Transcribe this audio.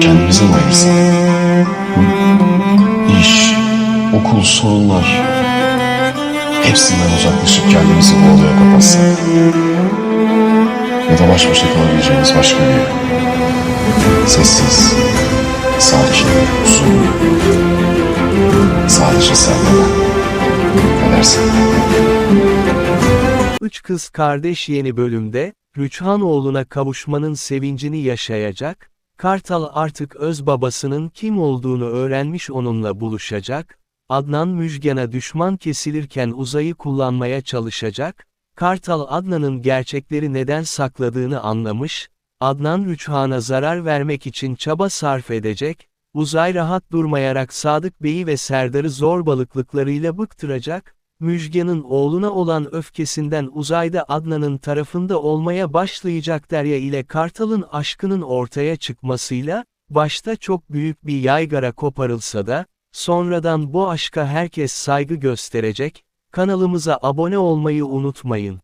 kendimize mi ayırsak? İş, okul, sorunlar. Hepsinden uzaklaşıp kendimizi bu odaya kapatsak. Ya da baş başa kalabileceğimiz başka bir yer. Sessiz, sakin, huzurlu. Sadece sen ve ben. Ne dersin? Üç Kız Kardeş yeni bölümde, Rüçhanoğlu'na kavuşmanın sevincini yaşayacak, Kartal artık öz babasının kim olduğunu öğrenmiş onunla buluşacak, Adnan Müjgan'a düşman kesilirken uzayı kullanmaya çalışacak, Kartal Adnan'ın gerçekleri neden sakladığını anlamış, Adnan Rüçhan'a zarar vermek için çaba sarf edecek, uzay rahat durmayarak Sadık Bey'i ve Serdar'ı zorbalıklıklarıyla bıktıracak, Müjgan'ın oğluna olan öfkesinden uzayda Adnan'ın tarafında olmaya başlayacak Derya ile Kartal'ın aşkının ortaya çıkmasıyla, başta çok büyük bir yaygara koparılsa da, sonradan bu aşka herkes saygı gösterecek, kanalımıza abone olmayı unutmayın.